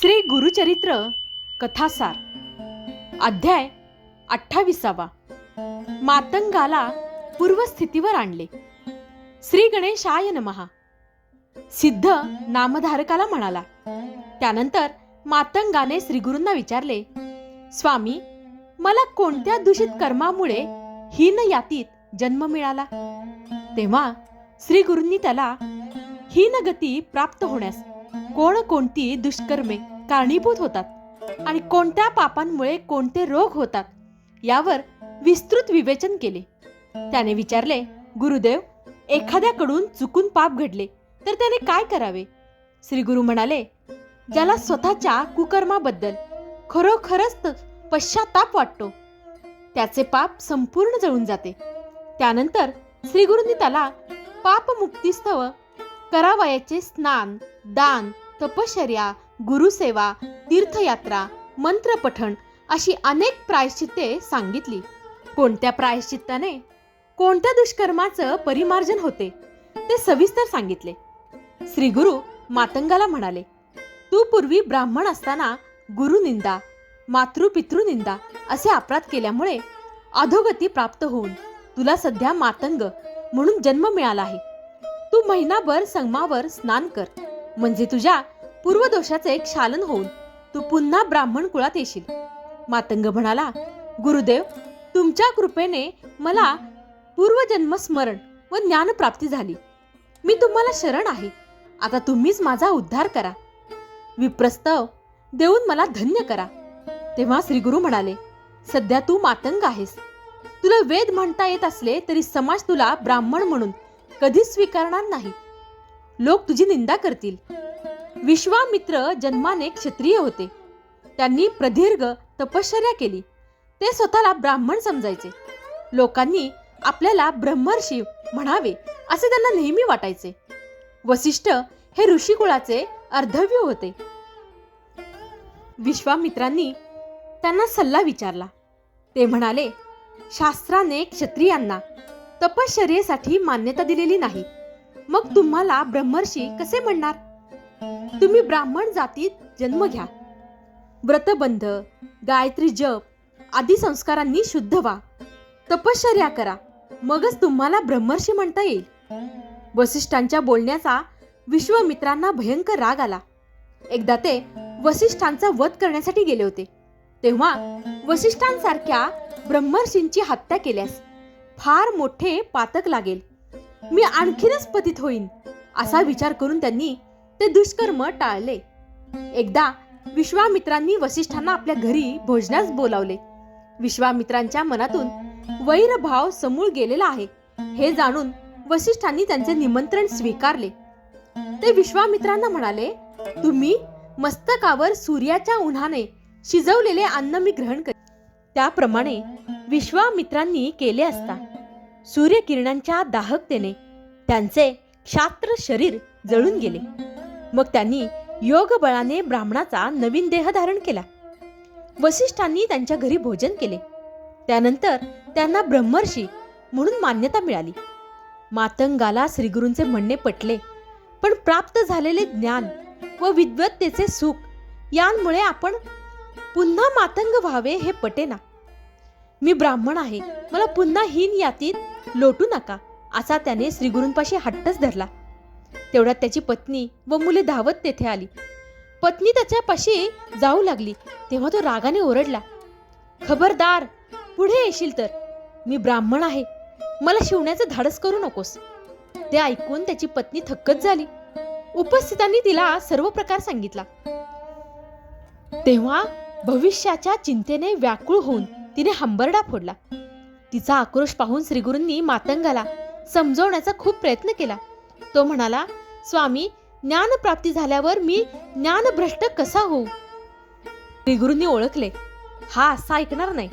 श्री गुरुचरित्र कथासार. अध्याय अठ्ठावीसावा. मातंगाला पूर्वस्थितीवर आणले. श्री गणेशाय नमहा. सिद्ध नामधारकाला म्हणाला. त्यानंतर मातंगाने श्रीगुरूंना विचारले स्वामी मला कोणत्या दूषित कर्मामुळे हीन यातीत जन्म मिळाला? तेव्हा श्रीगुरूंनी त्याला हीन गती प्राप्त होण्यास कोण कोणती दुष्कर्मे कारणीभूत होतात आणि कोणत्या पापांमुळे कोणते रोग होतात यावर विस्तृत विवेचन केले. त्याने विचारले गुरुदेव एखाद्याकडून चुकून पाप घडले तर त्याने काय करावे? श्री गुरु म्हणाले ज्याला स्वतःच्या कुकर्माबद्दल खरोखरच पश्चाताप वाटतो त्याचे पाप संपूर्ण जळून जाते. त्यानंतर श्रीगुरूंनी त्याला पापमुक्तीस्तव करावयाचे स्नान दान तपश्चर्या गुरुसेवा तीर्थयात्रा मंत्रपठण अशी अनेक प्रायश्चित्ते सांगितली. कोणत्या प्रायश्चित्ताने? कोणत्या दुष्कर्माचं परिमार्जन होते? ते सविस्तर सांगितले. श्री गुरु मातंगाला म्हणाले तू पूर्वी ब्राह्मण असताना गुरुनिंदा मातृपितृनिंदा असे अपराध केल्यामुळे अधोगती प्राप्त होऊन तुला सध्या मातंग म्हणून जन्म मिळाला आहे. तू महिनाभर संगमावर स्नान कर. म्हणजे तुझ्या पूर्वदोषाचे क्षालन होऊन तू पुन्हा ब्राह्मण कुळात येशील. मातंग म्हणाला गुरुदेव तुमच्या कृपेने मला पूर्वजन्म स्मरण व ज्ञानप्राप्ती झाली. मी तुम्हाला शरण आहे. आता तुम्हीच माझा उद्धार करा. विप्रस्तव देऊन मला धन्य करा. तेव्हा श्रीगुरु म्हणाले सध्या तू मातंग आहेस. तुला वेद म्हणता येत असले तरी समाज तुला ब्राह्मण म्हणून कधीच स्वीकारणार नाही. लोक तुझी निंदा करतील. विश्वामित्र जन्माने क्षत्रिय होते. त्यांनी प्रदीर्घ तपश्चर्या केली. ते स्वतःला ब्राह्मण समजायचे. लोकांनी आपल्याला ब्रह्मर्षी म्हणावे असे त्यांना नेहमी वाटायचे. वसिष्ठ हे ऋषिकुळाचे अर्धव्य होते. विश्वामित्रांनी त्यांना सल्ला विचारला. ते म्हणाले शास्त्राने क्षत्रियांना तपश्चर्येसाठी मान्यता दिलेली नाही. मग तुम्हाला ब्रह्मर्षी कसे म्हणणार? तुम्ही ब्राह्मण जातीत जन्म घ्या. व्रतबंध गायत्री जप आदी संस्कारांनी शुद्ध व्हा. तपश्चर्या करा. मगच तुम्हाला ब्रह्मर्षी म्हणता येईल. वसिष्ठांच्या बोलण्याचा विश्वमित्रांना भयंकर राग आला. एकदा ते वसिष्ठांचा वध करण्यासाठी गेले होते. तेव्हा वसिष्ठांसारख्या ब्रह्मर्षींची हत्या केल्यास फार मोठे पातक लागेल. मी आणखीनच पतित होईन असा विचार करून त्यांनी ते दुष्कर्म टाळले. एकदा विश्वामित्रांनी वसिष्ठांना आपल्या घरी भोजनास बोलावले. विश्वामित्रांच्या मनातून वैरभाव समूळ गेलेला आहे हे जाणून वसिष्ठांनी त्यांचे निमंत्रण स्वीकारले. ते विश्वामित्रांना म्हणाले तुम्ही मस्तकावर सूर्याच्या उन्हाने शिजवलेले अन्न मी ग्रहण कर त्याप्रमाणे विश्वामित्रांनी केले असता सूर्यकिरणांच्या दाहकतेने त्यांचे क्षात्र शरीर जळून गेले. मग त्यांनी योगबळाने ब्राह्मणाचा नवीन देह धारण केला. वसिष्ठांनी त्यांच्या घरी भोजन केले. त्यानंतर त्यांना ब्रह्मर्षी म्हणून मान्यता मिळाली. मातंगाला श्रीगुरूंचे म्हणणे पटले पण प्राप्त झालेले ज्ञान व विद्वत्तेचे सुख यांमुळे आपण पुन्हा मातंग व्हावे हे पटेना. मी ब्राह्मण आहे. मला पुन्हा हीन यातीत लोटू नका असा त्याने श्रीगुरूंपाशी हट्टच धरला. तेवढ्यात त्याची पत्नी व मुले धावत तेथे आली. पत्नी त्याच्यापाशी जाऊ लागली तेव्हा तो रागाने ओरडला खबरदार पुढे येशील तर. मी ब्राह्मण आहे. मला शिवण्याचं धाडस करू नकोस. ते ऐकून त्याची पत्नी थक्कच झाली. उपस्थितांनी तिला सर्व प्रकार सांगितला. तेव्हा भविष्याच्या चिंतेने व्याकुळ होऊन तिने हंबरडा फोडला. तिचा आक्रोश पाहून श्रीगुरूंनी मातंगाला समजवण्याचा खूप प्रयत्न केला. तो म्हणाला स्वामी ज्ञानप्राप्ती झाल्यावर मी ज्ञानभ्रष्ट कसा होऊ? श्रीगुरूंनी ओळखले हा असा ऐकणार नाही.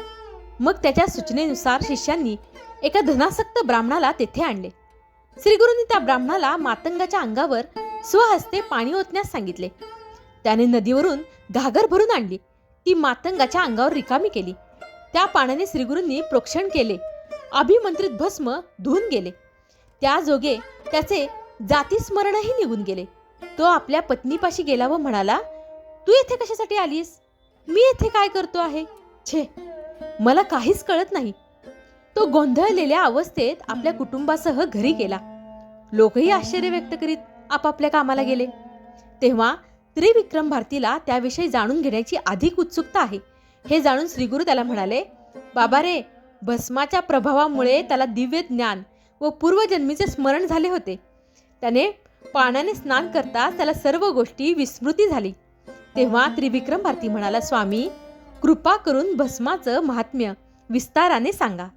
मग त्याच्या सूचनेनुसार शिष्यांनी एका धनासक्त ब्राह्मणाला तेथे आणले. श्रीगुरूंनी त्या ब्राह्मणाला मातंगाच्या अंगावर स्वहस्ते पाणी ओतण्यास सांगितले. त्याने नदीवरून घागर भरून आणली. ती मातंगाच्या अंगावर रिकामी केली. त्या पाण्याने श्रीगुरूंनी प्रोक्षण केले. अभिमंत्रित भस्म धुवून गेले. त्या जोगे त्याचे जातीस्मरणही निघून गेले. तो आपल्या पत्नीपाशी गेला व म्हणाला तू येथे कशासाठी आलीस? मी येथे काय करतो आहे? छे मला काहीच कळत नाही. तो गोंधळलेल्या अवस्थेत आपल्या कुटुंबासह घरी गेला. लोकही आश्चर्य व्यक्त करीत आपापल्या कामाला गेले. तेव्हा त्रिविक्रम भारतीला त्याविषयी जाणून घेण्याची अधिक उत्सुकता आहे. हे जाणून श्रीगुरु त्याला म्हणाले बाबा रे भस्माच्या प्रभावामुळे त्याला दिव्य ज्ञान व पूर्वजन्मीचे स्मरण झाले होते. त्याने पाण्याने स्नान करता त्याला सर्व गोष्टी विस्मृती झाली. तेव्हा त्रिविक्रम भारती म्हणाला स्वामी कृपा करून भस्माचं महात्म्य विस्ताराने सांगा.